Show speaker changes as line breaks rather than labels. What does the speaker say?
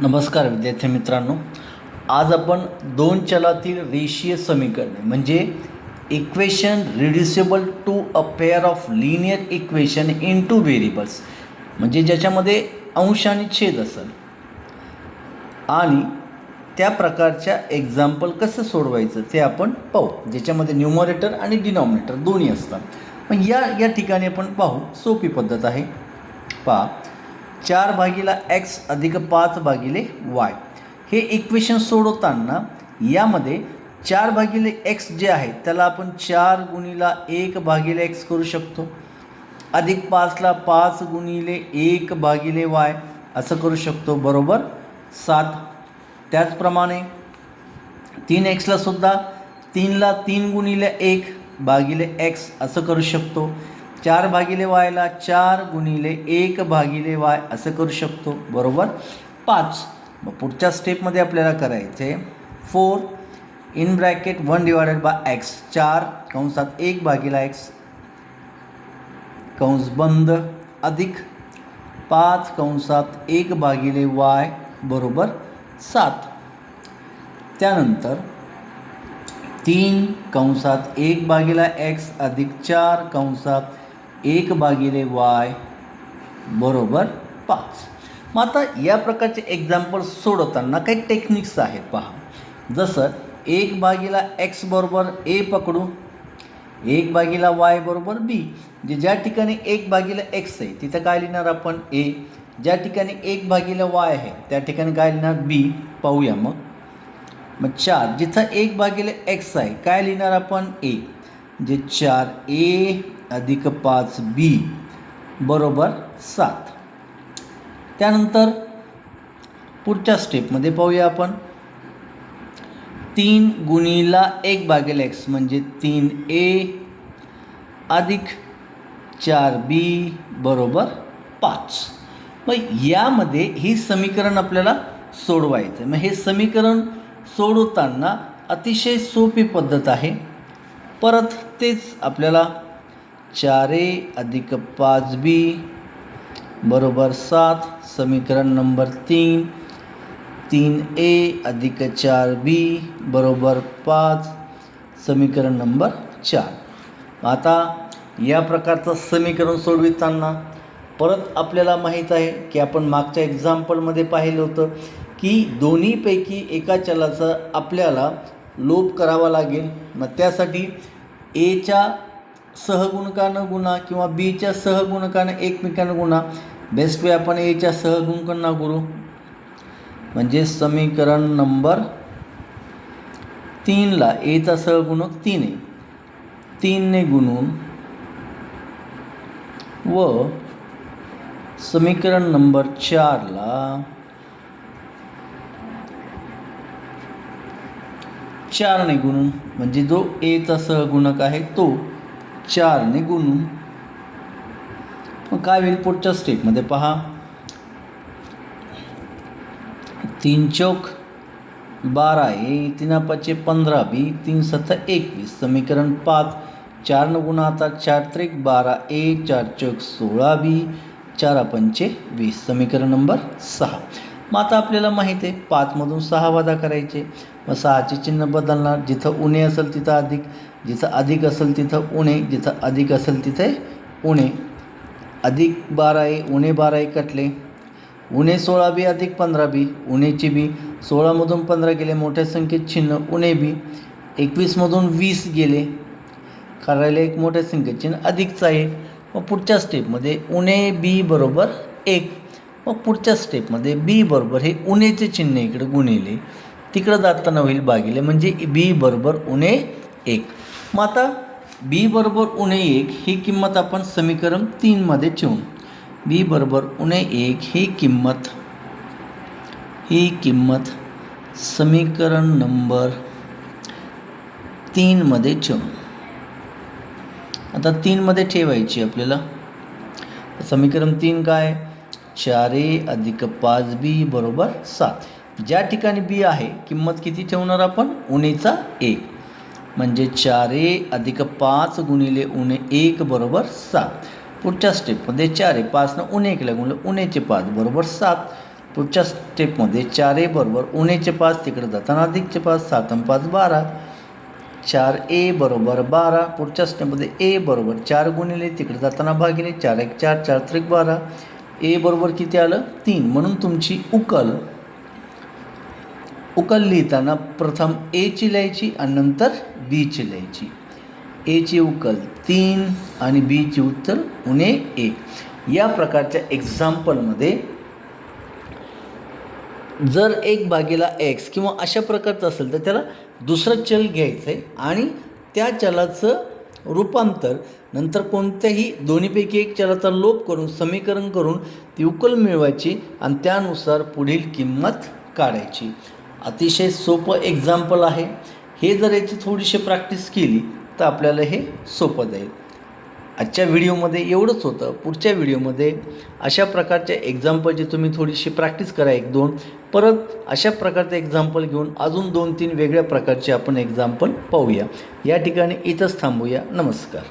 नमस्कार विद्यार्थी मित्रांनो. आज आपण दोन चलातील रेषीय समीकरणे म्हणजे equation reducible to a pair of linear equation in two variables म्हणजे ज्याच्यामध्ये अंश आणि छेद असेल. आणि त्या प्रकारच्या एक्झाम्पल कसं सोडवायचं ते आपण पाहू ज्याच्यामध्ये न्यूमरेटर आणि डिनॉमिनेटर दोन्ही असतात. मग या या ठिकाणी आपण पाहू सोपी पद्धत आहे. पहा. चार भागीला एक्स अधिक पाच भागिले वाय हे इक्वेशन सोडवताना यामध्ये चार भागिले एक्स जे आहे त्याला आपण चार गुणीला एक भागिले एक्स करू शकतो. अधिक पाचला पाच गुणिले एक भागिले वाय असं करू शकतो. बरोबर? सात. त्याचप्रमाणे तीन एक्सला सुद्धा तीनला तीन गुणिले एक भागिले एक्स असं करू शकतो. चार भागिले वायला चार गुणिले एक भागिले वाय असं करू शकतो बरोबर? पाच. मग पुढच्या स्टेपमध्ये आपल्याला करायचे four in bracket one divided by x. चार कंसात एक भागीला एक्स. कंस बंद अधिक. पाच कंसात एक भागिले वाय बरोबर? सात. त्यानंतर तीन कंसात एक भागीला एक्स अधिक चार कंसात एक भागिले वाय बरोबर पाच. मग आता या प्रकारचे एक्झाम्पल सोडवताना काही टेक्निक्स आहेत पहा. जसं एक भागीला एक्स बरोबर ए पकडू एक भागीला वाय बरोबर बी म्हणजे ज्या ठिकाणी एक भागीला एक्स आहे तिथं काय लिहिणार आपण? ए ज्या ठिकाणी एक भागीला वाय आहे त्या ठिकाणी काय लिहिणार? बी पाहूया मग. मग चार. जिथं एक भागीला एक्स आहे काय लिहिणार आपण? ए जे चार ए अधिक पाच बी बरोबर सात. त्यानंतर पुढच्या स्टेपमध्ये पाहूया आपण. तीन गुणीला एक भागेल एक्स म्हणजे तीन ए अधिक चार बी बरोबर पाच. मग यामध्ये ही समीकरण आपल्याला सोडवायचं आहे मग हे समीकरण सोडवताना अतिशय सोपी पद्धत आहे. परत तेच आपल्याला चार ए अधिक पाच बी बरोबर सात समीकरण नंबर तीन तीन ए अधिक चार बी बरोबर पाच समीकरण नंबर चार. आता या प्रकारचं समीकरण सोडविताना परत आपल्याला माहीत आहे की आपण मागच्या एक्झाम्पलमध्ये पाहिलं होतं की दोन्हीपैकी एका चलाचा आपल्याला लोप करावा लागेल. मग त्यासाठी एच्या सहगुणकानं गुणा किंवा बीच्या सहगुणकानं एकमेकांना गुणा. बेस्ट वे आपण एच्या सहगुणकांना गुरु म्हणजे समीकरण नंबर तीनला एचा सहगुणक तीन आहे. तीनने गुणून व समीकरण नंबर चारला चारने गुणून म्हणजे जो एचा सहगुणक आहे तो चारने गुणून. मग काय होईल पुढच्या स्टेपमध्ये पहा. तीन चौक बारा ए तीन पाचशे पंधरा बी तीन सत्ता एकवीस समीकरण पाच. चार न आता चार त्रिक बारा ए चार चौक सोळा बी चार पंचे वीस समीकरण नंबर सहा. मग आता आपल्याला माहीत आहे पाचमधून सहा वादा करायचे. मग सहाचे चिन्ह बदलणार. जिथं उणे असेल तिथं अधिक. जिथं अधिक असेल तिथं उणे. जिथं अधिक असेल तिथे उणे. अधिक बारा आहे उणे बारा ए कटले. उणे सोळा बी अधिक पंधरा बी. उणेची बी. सोळामधून पंधरा गेले मोठ्या संख्येत चिन्ह. उणे बी. एकवीसमधून वीस गेले. करायला एक मोठ्या संख्येत चिन्ह अधिकचं आहे. मग पुढच्या स्टेपमध्ये उणे बी बरोबर एक. मग पुढच्या स्टेपमध्ये बी बरोबर हे उणेचे चिन्ह इकडे गुणिले. तिकडं जाताना होईल भागिले म्हणजे बी बरोबर उणे एक. मग आता बी बरोबर उणे एक ही किंमत आपण समीकरण तीनमध्ये ठेवून. बी बरोबर उणे एक ही किंमत ही किंमत समीकरण नंबर तीनमध्ये ठेवून. आता तीनमध्ये ठेवायची आपल्याला. समीकरण तीन काय? चार ए अधिक पाच बी बरोबर सात. ज्या ठिकाणी बी आहे किंमत किती ठेवणार आपण? उणेचा एक. म्हणजे चार ए अधिक पाच गुणिले उणे एक बरोबर सात. पुढच्या स्टेपमध्ये चार ए पाचनं उणे एकला गुणलं उणेचे पाच बरोबर सात. पुढच्या स्टेपमध्ये चार ए बरोबर उणेचे पाच तिकडे जाताना अधिकचे पाच सात आणि पाच बारा. चार ए बरोबर बारा. पुढच्या स्टेपमध्ये ए बरोबर चार गुणिले तिकडे जाताना भागिले चार एक चार चार त्रिक बारा. ए बरोबर किती आलं? तीन. म्हणून तुमची उकल उकल लिहिताना प्रथम एची लिहायची आणि नंतर बीची लिहायची. एची उकल तीन आणि बीची उत्तर उणे एक. या प्रकारच्या एक्झाम्पलमध्ये जर एक भागीला एक्स किंवा अशा प्रकारचं असेल तर त्याला दुसरं चल घ्यायचं आहे आणि त्या चलाचं रूपांतर नंतर कोणत्याही दोन्हीपैकी एक चलाचा लोप करून समीकरण करून ती उकल मिळवायची आणि त्यानुसार पुढील किंमत काढायची. अतिशय सोपं एक्झाम्पल आहे. हे जर याची थोडीशी प्रॅक्टिस केली तर आपल्याला हे सोपं जाईल. आजच्या व्हिडिओमध्ये एवढंच होतं. पुढच्या व्हिडिओमध्ये अशा प्रकारच्या एक्झाम्पलची तुम्ही थोडीशी प्रॅक्टिस करा एक दोन. परत अशा प्रकारचे एक्झाम्पल घेऊन अजून दोन तीन वेगळ्या प्रकारचे आपण एक्झाम्पल पाहूया. या ठिकाणी इथंच थांबूया. नमस्कार.